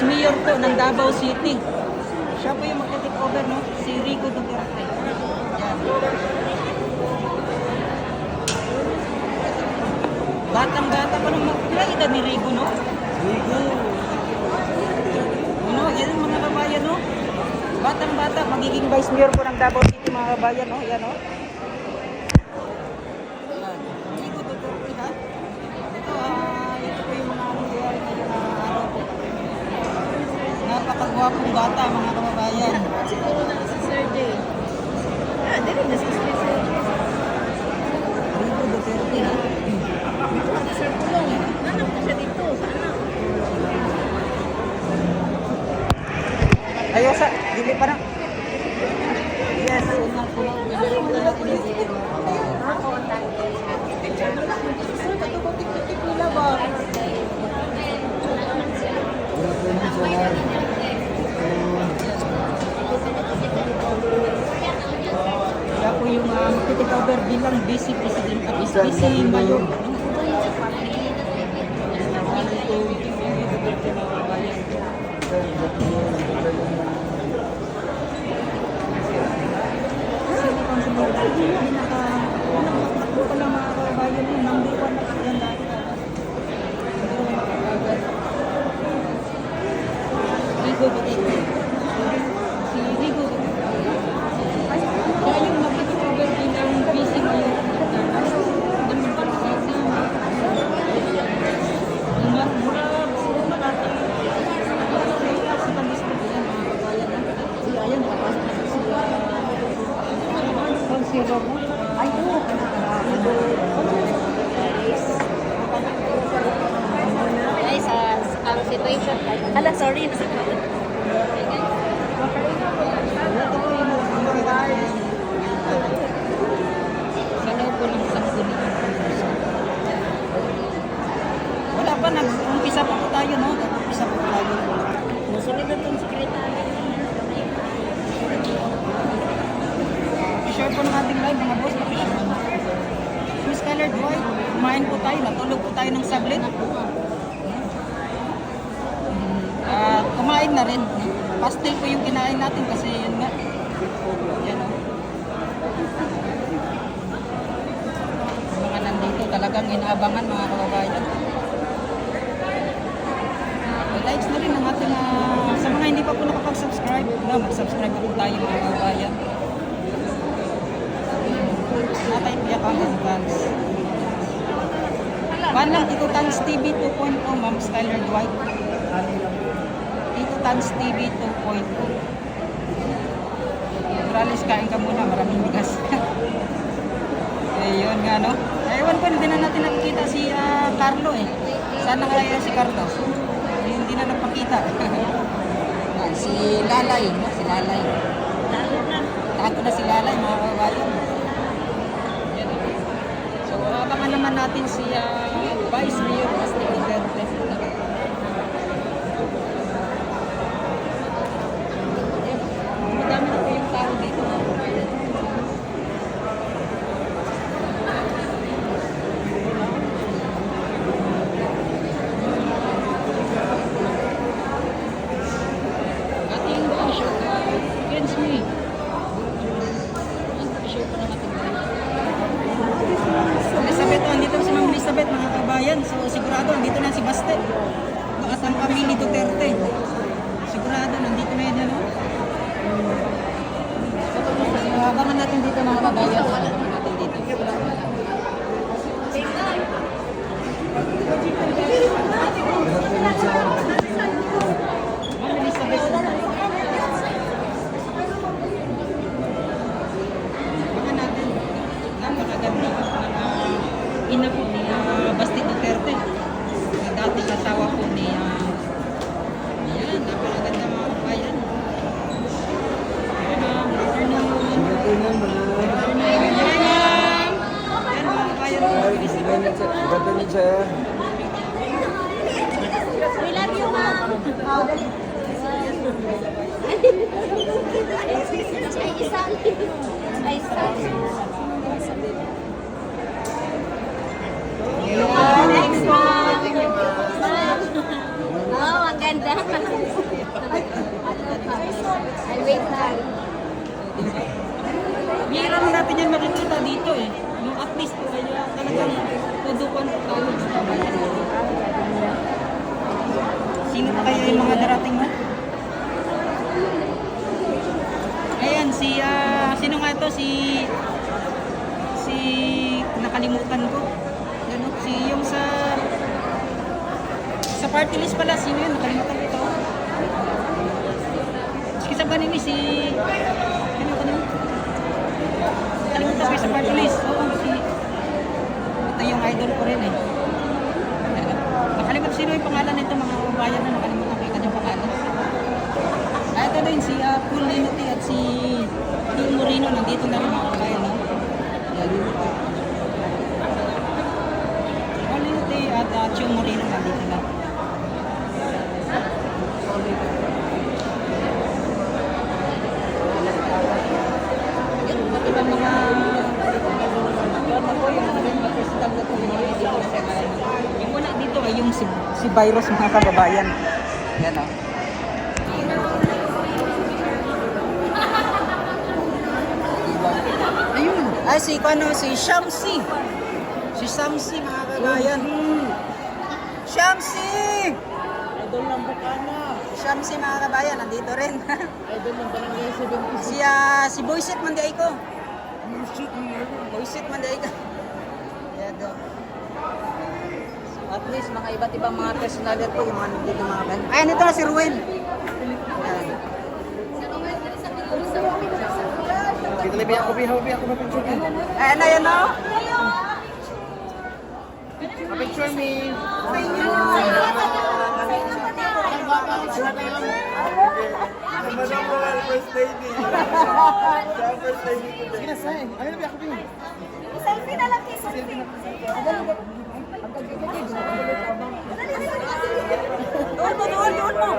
Vice Mayor po ng Davao City. Siya po yung magte-take over, no? Si Rico Duterte. Yan. Batang-bata pa nung mag edad ni Rico, no? Rico. Ano, yan mga kabayan, no? Batang-bata, magiging Vice Mayor po ng Davao City, mga kabayan, no? Yan, no? Yan. Rico Duterte, ha? Ito, ah, ito po yung mga nangyayari ngayon na araw po. Napakagwapong bata, mga kababayan. Siguro na si Sir Jay. Ah, dali na si Sir Jay. Rico Duterte, ha? Si Sir Pulong. Nanap na siya dito. Ayaw sa, dili pa na. Yes. Sir, ito ba tik-tik nila ba? Siya po yung uh, mag-take over bilang vice president at is vice mayor. Sino pang sumunod? Hindi naka, nakakakbo pa lang mga kababayan yun. Number one na sila dati. Rigo Duterte. Si Rigo Duterte. Siya yung mag-cover bilang vice mayor. Ganun pa rin kasi. Mura, mura, mura natin. Sa pag-isip ko yan, mga kababayan. Si Ayan, papasok na si Pag si Robo. Ay, oo. Guys, ah, ang situation. Hala, sorry. Nasa Sa loob po ng sanggunian. Wala pa, nag-umpisa pa po tayo, no? Nag-umpisa pa po tayo. Musunod na itong sekretary. I-share po ng ating live, mga boss. Miss Colored White, kumain po tayo, natulog po tayo ng sablit. Ah, kumain na rin. Pastel po yung kinain natin kasi yun nga. Yan o. Mga nandito talagang inaabangan mga kababayan. likes na rin ang ating ah, sa mga hindi pa po nakapag-subscribe, no, mag-subscribe na po tayo mga kababayan. Natay Piyak ang advance. Ban lang Tito Tans TV 2.0, Ma'am Skyler Dwight. Tito Tans TV 2.0. Morales, kain ka muna, maraming bigas. Ayun nga, no? Ewan ko, hindi na natin nakikita si ah, Carlo eh. Sana kaya si Carlo? Eh, Hindi na napakita. Ah, si Lalay, no? Si Lalay. Tago na si Lalay, mga kababayan. Abangan naman natin si ah, Vice Mayor Basti Duterte. Yan. Madami na po yung tao dito. mga kababayan. Ating show against me. Show pa ng ating Elizabeth, oh, andito si Ma'am Elizabeth, kabayan. So, sigurado, andito na si Baste. At ang pamilya Duterte. Sigurado, nandito na yan, ano? So, abangan natin dito, mga kabayan. Abangan natin dito. Ma'am Next one! Oh, ang ganda! I'll wait lang. Bihirang natin yan makikita dito eh. Sa party list pala, sino yun? Nakalimutan ko ito. Si sa ni si... Sino ko nun? Nakalimutan ko sa party list. Oo, si... Ito yung idol ko rin eh. Nakalimutan sino yung pangalan nito mga kabayan na nakalimutan ko yung kanyang pangalan. Ah, ito din si uh, Paul Linote at si Tim Moreno nandito na rin mga kabayan. No? Yan. Paul Linote at uh, Chong Moreno nandito na. Yan, iba't ibang mga yun ako yung mga festival na to, yung mga festival. Yung wala dito ay yung si, Virus mga kababayan. Yan o. Ayun. Ay, si, ano, si Shamsi. Si Shamsi, mga kagayan. Shamsi! Idol ng Bukana. Shamsi, mga kabayan, nandito rin. Idol ng Barangay 76. si, ah, si Boyset Manday ko. Music niya. Boyset Manday ko. Yan do. At least, mga iba't ibang mga personality po, yung mga nandito mga kabayan. Ay, nito na si Ruel. Yan. Kita lebih ako, bihaw, bihaw ako ma-picture ka. Ayan na yan, no? Ma-picture me. First Lady. First Lady. Sige na, say. Ano na ako, bihaw? Selfie na lang, selfie. Doon mo, doon, doon mo.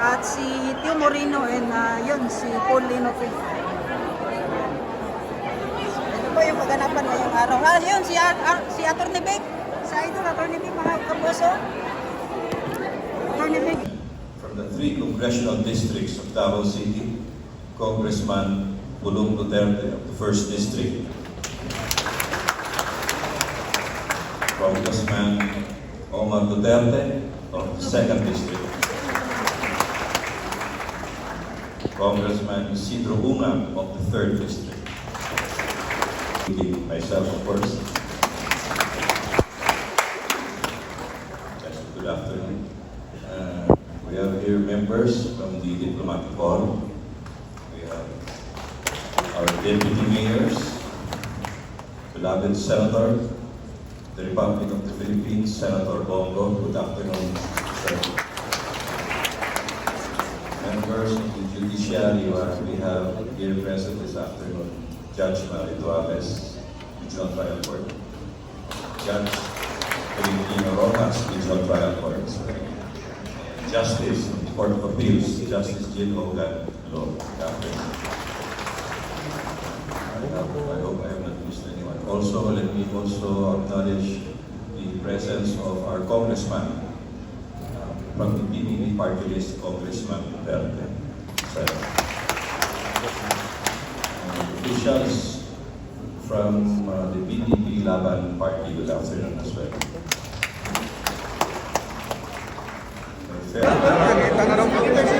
At si Tio Moreno and uh, yun, si Paul Lino. Ito po yung kaganapan ngayong araw. Ah, yun, si, Ar Ar si Atty. Vic. Si Idol, Atty. Vic, mga kapuso. Atty. Vic. From the three congressional districts of Davao City, Congressman Pulong Duterte of the First District, Congressman Omar Duterte of the Second District, Congressman Isidro Unga of the Third District, including myself, of course. Yes, good afternoon. Uh, We have here members from the diplomatic corps. We have our deputy mayors, beloved Senator, the Republic of the Philippines, Senator Bongo. Good afternoon, sir. Members of the judiciary, we have here present this afternoon, Judge Mary Duaves, Regional Trial Court. Judge Filipino Rojas, Regional Trial Court. Justice, Court of Appeals, Justice Jill Hogan, Law. I hope I have not missed anyone. Also, let me also acknowledge the presence of our congressman uh, from the PBB party list, Congressman Duterte. Uh, from uh, the PDP Laban party, good afternoon as well. Fair.